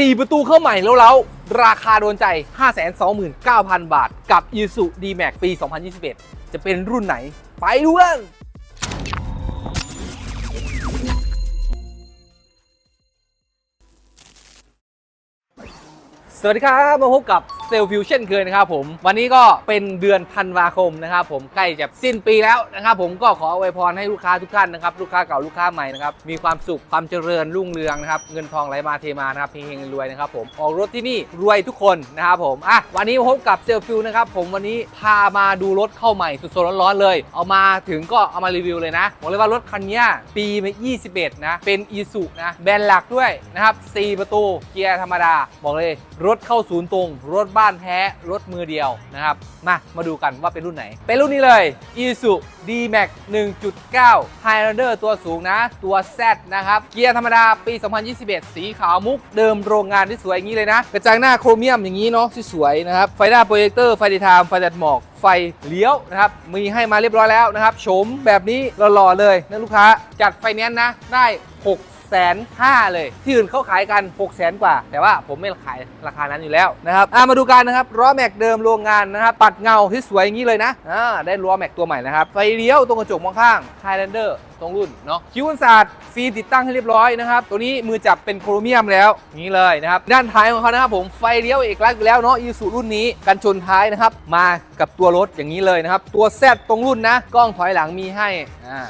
4 ประตูเข้าใหม่แล้วแล้วราคาโดนใจ 529,000 บาท กับ i s u D-Max ปี 2021 จะเป็นรุ่นไหน ไปดูกันสวัสดีครับ มาพบกับ เซลฟิวเช่นเคยนะครับผมวันนี้ก็เป็นเดือนธันวาคมนะครับผมใกล้จะสิ้นปีแล้วนะครับผมก็ขออวยพรให้ลูกค้าทุกท่านนะครับลูกค้าเก่าลูกค้าใหม่นะครับมีความสุขความเจริญรุ่งเรืองนะครับเงินทองไหลมาเทมานะครับเฮงๆรวยนะครับผมออกรถที่นี่รวยทุกคนนะครับผมอะวันนี้พบกับเซลฟิวนะครับผมวันนี้พามาดูรถเข้าใหม่สดๆร้อนๆเลย เอามาถึงก็เอามารีวิวเลยนะบอกเลยว่ารถคันนี้ปี21นะเป็นอีสุนะแบรนด์หลักด้วยนะครับ4ประตูเกียร์ธรรมดาบอกเลยรถเข้าศูนย์ตรงรถบ้านแท้รถมือเดียวนะครับ มามาดูกันว่าเป็นรุ่นไหน เป็นรุ่นนี้เลย i s u D-Max 1.9 Highlander ตัวสูงนะ ตัว Z นะครับ เกียร์ธรรมดาปี 2021 สีขาวมุกเดิมโรงงานที่สวยอย่างนี้เลยนะ กระจังหน้าโครเมียมอย่างนี้เนาะสวยๆนะครับ ไฟหน้าโปรเจคเตอร์ ไฟดีไทม์ไฟตัดหมอกไฟเลี้ยวนะครับ มีให้มาเรียบร้อยแล้วนะครับโฉมแบบนี้หล่อๆเลยนะลูกค้า จัดไฟแนนซ์นะ ได้ 6 แสนห้าเลย ที่อื่นเขาขายกัน6 0แสนกว่า แต่ว่าผมไม่ขายราคานั้นอยู่แล้วนะครับมาดูกันนะครับล้อแม็กเดิมโรงงานนะครับปัดเงาที่สวยอย่างนี้เลยนะอ่าได้ล้อแม็กตัวใหม่นะครับไฟเลี้ยวตรงกระจกมองข้าง Highlander ตรงรุ่นเนาะคิ้วกันศาสตร์ฟรีติดตั้งให้เรียบร้อยนะครับตัวนี้มือจับเป็นโครเมียมแล้วอย่างนี้เลยนะครับด้านท้ายของเขานะครับผมไฟเลี้ยวเอกลักษณ์อยู่แล้วเนาะอีซูรุ่นนี้กันชนท้ายนะครับมากับตัวรถอย่างนี้เลยนะครับตัวแซดตรงรุ่นนะกล้องถอยหลังมีให้อ่า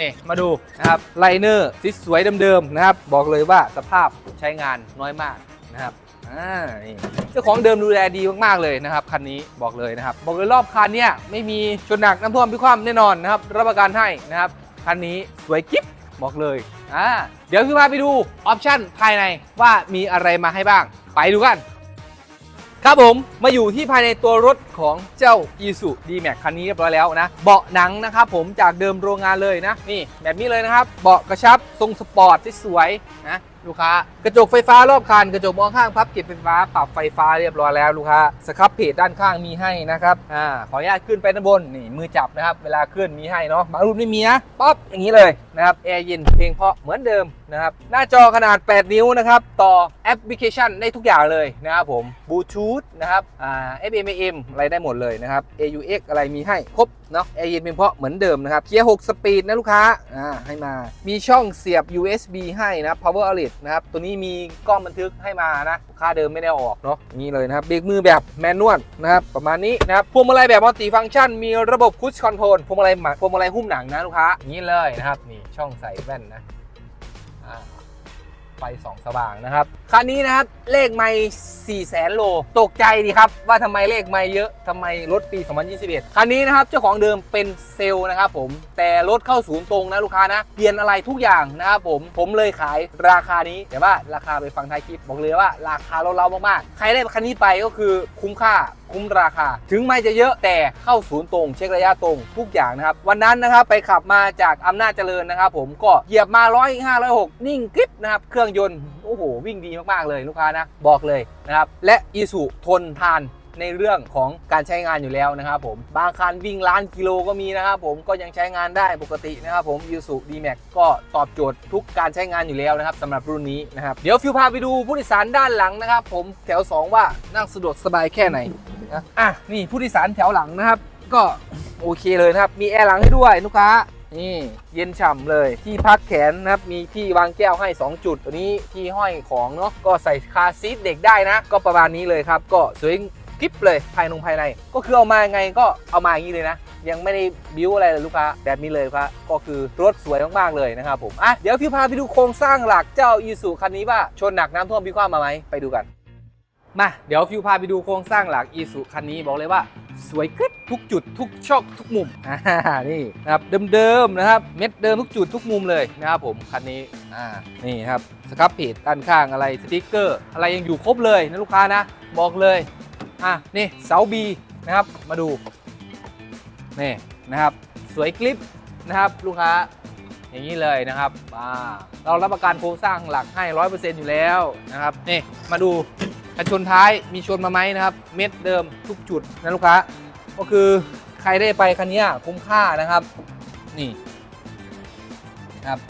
นี่มาดูนะครับไลเนอร์สีสวยเดิมๆนะครับ บอกเลยว่าสภาพใช้งานน้อยมากนะครับอ่านี่เจ้าของเดิมดูแลดีมากๆเลยนะครับคันนี้บอกเลยนะครับ บอกเลยรอบคันเนี่ยไม่มีชนหนักน้ำท่วมพิความแน่นอนนะครับรับประกันให้นะครับคันนี้สวยกิ๊บบอกเลยอ่าเดี๋ยวพี่พาไปดูออปชั่นภายในว่ามีอะไรมาให้บ้าง ไปดูกัน ครับผมมาอยู่ที่ภายในตัวรถของเจ้า i s u D-Max คันนี้เรียบร้อยแล้วนะ เบาะหนังนะครับผมจากเดิมโรงงานเลยนะ นี่แบบนี้เลยนะครับ เบาะกระชับทรงสปอร์ตที่สวยนะ ลูกค้ากระจกไฟฟ้ารอบคันกระจกมองข้างพับเก็บไฟฟ้าปรับไฟฟ้าเรียบร้อยแล้วลูกค้าสครับเพจด้านข้างมีให้นะครับอ่าขออนุญาตขึ้นไปด้านบนนี่มือจับนะครับ เวลาขึ้นมีให้เนาะบางรุ่นไม่มีนะป๊อปอย่างนี้เลยนะครับแอร์เย็นเพลงเพราะเหมือนเดิมนะครับหน้าจอขนาด 8 นิ้วนะครับต่อแอปพลิเคชันได้ทุกอย่างเลยนะครับผมบลูทูธนะครับอ่า FM AM อะไรได้หมดเลยนะครับ AUX อะไรมีให้ครบเนาะแอร์เย็นเพลงเพราะเหมือนเดิมนะครับเกียร์6สปีดนะลูกค้าอ่าให้มา มีช่องเสียบ USB ให้นะ power outlet นะครับ ตัวนี้มีกล้องบันทึกให้มานะค่าเดิมไม่ได้ออกเนาะนี่เลยนะครับเบรกมือแบบแมนนวลนะครับประมาณนี้นะครับพวงมาลัยแบบมัลติฟังก์ชัน มีระบบคุชคอนโทรลพวงมาลัยหมาพวงมาลัยหุ้มหนังนะลูกค้านี้เลยนะครับนี่ช่องใส่แว่นนะอ่า ไฟสองสว่างนะครับคันนี้นะครับเลขไม่4 0 0แสนโล ตกใจดีครับ ว่าทำไมเลขไม่เยอะทำไมรถปี 2021 คันนี้นะครับเจ้าของเดิมเป็นเซลล์นะครับผมแต่รถเข้าศูนย์ตรงนะลูกค้านะเปลี่ยนอะไรทุกอย่างนะครับผมผมเลยขายราคานี้ แต่ว่าราคาไปฟังท้ายคลิปบอกเลยว่าราคาเราเรามากๆ ใครได้คันนี้ไปก็คือคุ้มค่าคุ้มราคา ถึงไม่จะเยอะแต่เข้าศูนย์ตรง เช็คระยะตรงทุกอย่างนะครับวันนั้นนะครับไปขับมาจากอำนาจเจริญนะครับผมก็เหยียบมา105 106นิ่งกริบนะครับเครื่องยนต์โอ้โหวิ่งดีมากๆเลยลูกค้านะบอกเลยนะครับและอีสุทนทานในเรื่องของการใช้งานอยู่แล้วนะครับผมบางคันวิ่งล้านกิโลก็มีนะครับผมก็ยังใช้งานได้ปกตินะครับผม i s u D-Max ก็ตอบโจทย์ทุกการใช้งานอยู่แล้วนะครับสำหรับรุ่นนี้นะครับเดี๋ยวฟิวพาไปดูผู้โดยสารด้านหลังนะครับผมแถว 2 ว่านั่งสะดวกสบายแค่ไหนนะอะนี่ผู้โดยสารแถวหลังนะครับ ก็โอเคเลยนะครับ มีแอร์หลังให้ด้วยลูกค้า นี่เย็นฉ่ำเลย ที่พักแขนนะครับ มีที่วางแก้วให้ 2 จุด ตัวนี้ที่ห้อยของเนาะก็ใส่คาซีทเด็กได้นะ ก็ประมาณนี้เลยครับ ก็สวยกริบเลยภายนงภายใน ก็คือเอามาไงก็เอามาอย่างนี้เลยนะ ยังไม่ได้บิ้วอะไรเลยลูกค้าแบบนี้เลยครับก็คือรถสวยมากๆเลยนะครับผมอะเดี๋ยวพี่พาไปดูโครงสร้างหลักเจ้าอีซูคันนี้ว่าชนหนักน้ำท่วมพิความาไหมไปดูกัน มาเดี๋ยวฟิวพาไปดูโครงสร้างหลักอีสุคันนี้บอกเลยว่าสวยกริบทุกจุดทุกช่องทุกมุมอ่านี่นะครับเดิมๆนะครับเม็ดเดิมทุกจุดทุกมุมเลยนะครับผมคันนี้อ่านี่ครับสครับเพจด้านข้างอะไรสติกเกอร์ อะไรยังอยู่ครบเลยนะลูกค้านะบอกเลยอะนี่เสาบีนะครับมาดูนี่นะครับสวยกริบนะครับลูกค้าอย่างนี้เลยนะครับอ่าเรารับประกันโครงสร้างหลักให้ร้อยเปอร์เซ็นต์อยู่แล้วนะครับนี่มาดู กันชนท้ายมีชนมาไหมนะครับ เม็ดเดิมทุกจุดนะลูกค้า ก็คือใครได้ไปคันนี้คุ้มค่านะครับ นี่นะครับ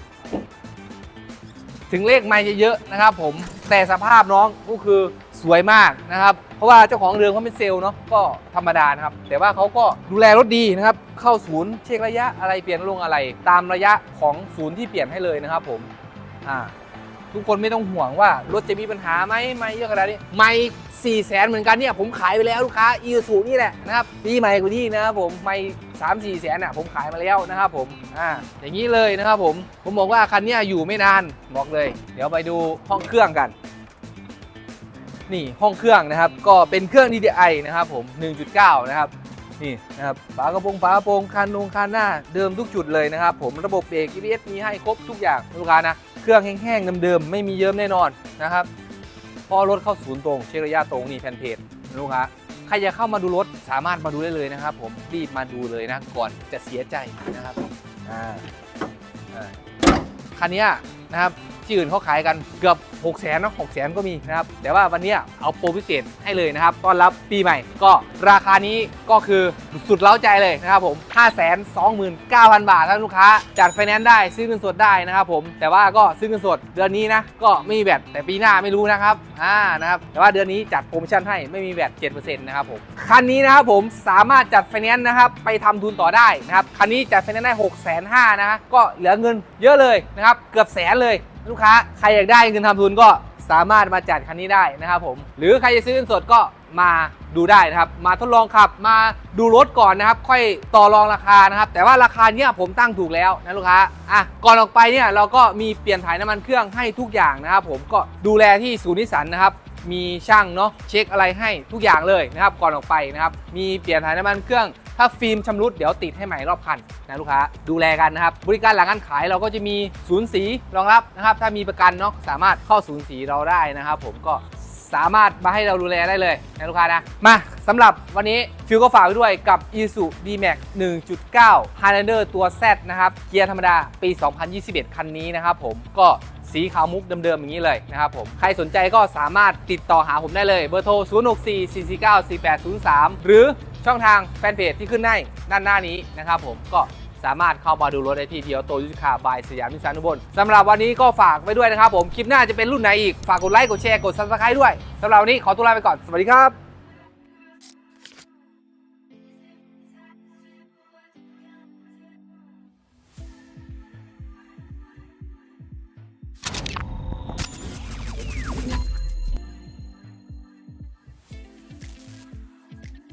ถึงเลขไม่จะเยอะนะครับ ผมแต่สภาพน้องก็คือสวยมากนะครับ เพราะว่าเจ้าของเรือเขาเป็นเซลล์เนาะก็ธรรมดานะครับ แต่ว่าเขาก็ดูแลรถดีนะครับ เข้าศูนย์เช็คระยะอะไรเปลี่ยนลงอะไร ตามระยะของศูนย์ที่เปลี่ยนให้เลยนะครับ ผมอ่า ทุกคนไม่ต้องห่วงว่ารถจะมีปัญหาไหมไม่เยอะขนาดนี้ไม่สี่แสนเหมือนกันเนี่ยผมขายไปแล้วลูกค้าอีซูนี่แหละนะครับปีใหม่กว่านี้นะครับผมไม่สามสี่แสนอะผมขายมาแล้วนะครับผมอ่าอย่างนี้เลยนะครับผมผมบอกว่าคันนี้อยู่ไม่นานบอกเลย เดี๋ยวไปดูห้องเครื่องกัน นี่ห้องเครื่องนะครับ ก็เป็นเครื่อง DDI นะครับผม 1.9 นะครับ นี่นะครับฝากระโปรงฝากระโปรงคันนงคันหน้าเดิมทุกจุดเลยนะครับ ผมระบบเบรก ABS มีให้ครบทุกอย่างลูกค้านะ เครื่องแห้งๆเดิมๆไม่มีเยิ้มแน่นอนนะครับพอรถเข้าศูนย์ตรงเช็คระยะตรงนี่แฟนเพจลูกค้าใครจะเข้ามาดูรถสามารถมาดูได้เลยนะครับ ผมรีบมาดูเลยนะก่อนจะเสียใจนะครับอ่าอ่าคันนี้นะครับ ที่อื่นเขาขายกันเกือบ6 0 0 0 0นนะ6 0 0 0 0ก็มีนะครับ แต่ว่าวันนี้เอาโปรพิเศษให้เลยนะครับต้อนรับปีใหม่ ก็ราคานี้ก็คือสุดเล้าใจเลยนะครับผม 5 2 9 0 0 0 บาทท่านลูกค้าจัดไฟแนนซ์ได้ซื้อเงินสดได้นะครับผมแต่ว่าก็ซื้อเงินสดเดือนนี้นะก็ไม่มีแบตแต่ปีหน้าไม่รู้นะครับอ่านะครับแต่ว่าเดือนนี้จัดโปรโมชั่นให้ไม่มีแบต7%นะครับผมคันนี้นะครับผมสามารถจัดไฟแนนซ์นะครับไปทำทุนต่อได้นะครับคันนี้จัดไฟแนนซ์ได้6 5 0 0 0นะฮะก็เหลือเงินเยอะเลยนะครับเกือบแสนเลย ลูกค้าใครอยากได้เงินทำทุนก็สามารถมาจัดคันนี้ได้นะครับผม หรือใครจะซื้อเงินสดก็มาดูได้นะครับ มาทดลองขับมาดูรถก่อนนะครับ ค่อยต่อรองราคานะครับ แต่ว่าราคาเนี้ยผมตั้งถูกแล้วนะลูกค้าอะก่อนออกไปเนี่ยเราก็มีเปลี่ยนถ่ายน้ำมันเครื่องให้ทุกอย่างนะครับผมก็ดูแลที่ศูนย์นิสสันนะครับ มีช่างเนาะเช็คอะไรให้ทุกอย่างเลยนะครับก่อนออกไปนะครับมีเปลี่ยนถ่ายน้ำมันเครื่องถ้าฟิล์มชำรุดเดี๋ยวติดให้ใหม่รอบคันนะลูกค้าดูแลกันนะครับ บริการหลังการขายเราก็จะมีศูนย์สีรองรับนะครับ ถ้ามีประกันเนาะสามารถเข้าศูนย์สีเราได้นะครับ ผมก็ สามารถมาให้เราดูแลได้เลยนะลูกค้านะ มาสำหรับวันนี้ฟิวก็ฝากไว้ด้วยกับ i s u D-Max 1.9 Highlander ตัว Z นะครับ เกียร์ธรรมดาปี 2021 คันนี้นะครับผมก็สีขาวมุกเดิมๆอย่างนี้เลยนะครับผม ใครสนใจก็สามารถติดต่อหาผมได้เลย เบอร์โทร 064 449 4803 หรือช่องทางแฟนเพจที่ขึ้นให้ด้านหน้านี้นะครับผมก็ สามารถเข้ามาดูรถได้ที่เดียวโตยุทธคาบายสยามนิสสันอุบลสำหรับวันนี้ก็ฝากไว้ด้วยนะครับผมคลิปหน้าจะเป็นรุ่นไหนอีกฝากกดไลค์กดแชร์กดซับสไครต์ด้วยสำหรับวันนี้ขอตัวลาไปก่อนสวัสดีครับ